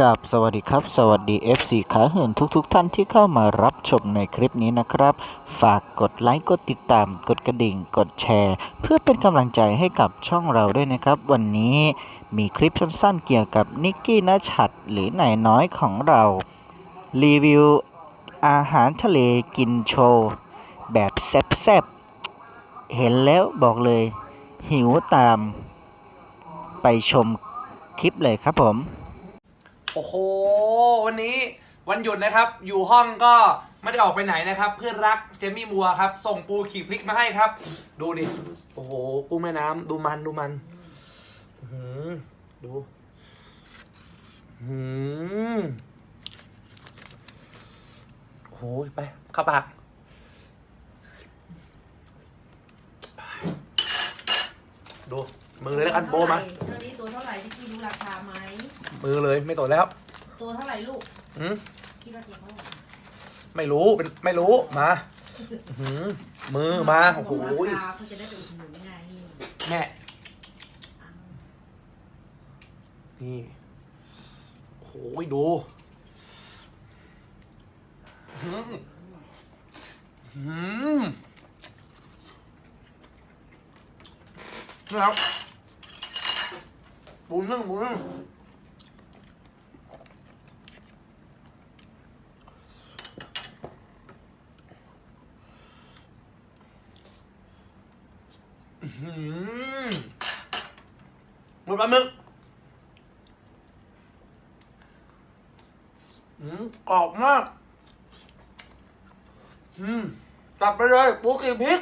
กับสวัสดีครับ สวัสดี FC ขาเหินทุกๆทท่านที่เข้ามารับชมในคลิปนี้นะครับ ฝากกดไลค์ กดติดตาม กดกระดิ่ง กดแชร์ เพื่อเป็นกำลังใจให้กับช่องเราด้วยนะครับ วันนี้มีคลิปสั้นๆเกี่ยวกับนิกกี้นชัดหรือนายน้อยของเรา รีวิวอาหารทะเลกินโชว์ แบบแซ่บๆ เห็นแล้วบอกเลย หิวตาม ไปชมคลิปเลยครับผม โอ้โห วันนี้วันหยุดนะครับ อยู่ห้องก็ไม่ได้ออกไปไหนนะครับ เพื่อนรักเจมี่มัวครับ ส่งปูขี่พริกมาให้ครับ ดูดิ โอ้โหกุ้งแม่น้ำดูมันดูมันอื้อหือดูหือโอ้โหไปเข้าปากดูมือเลยแล้วกันโบมาตัวนี้ตัวเท่าไหร่ที่พี่รู้ราคาไหม มือเลยไม่สนแล้วตัวเท่าไหร่ลูกอืมคิดว่าตัวเท่าไหร่ไม่รู้เป็นไม่รู้มาอื้อหือมือมาโอ้โหบอกราคาเขาจะได้ไปอุดหนุนไงแม่นี่โอ้โหดูอื้อหือนี่ครับปูนึ่งปูนึ่ง หือหมดปลาหมึกอืมกรอบมาก อืมจับไปเลยปูกี่พริก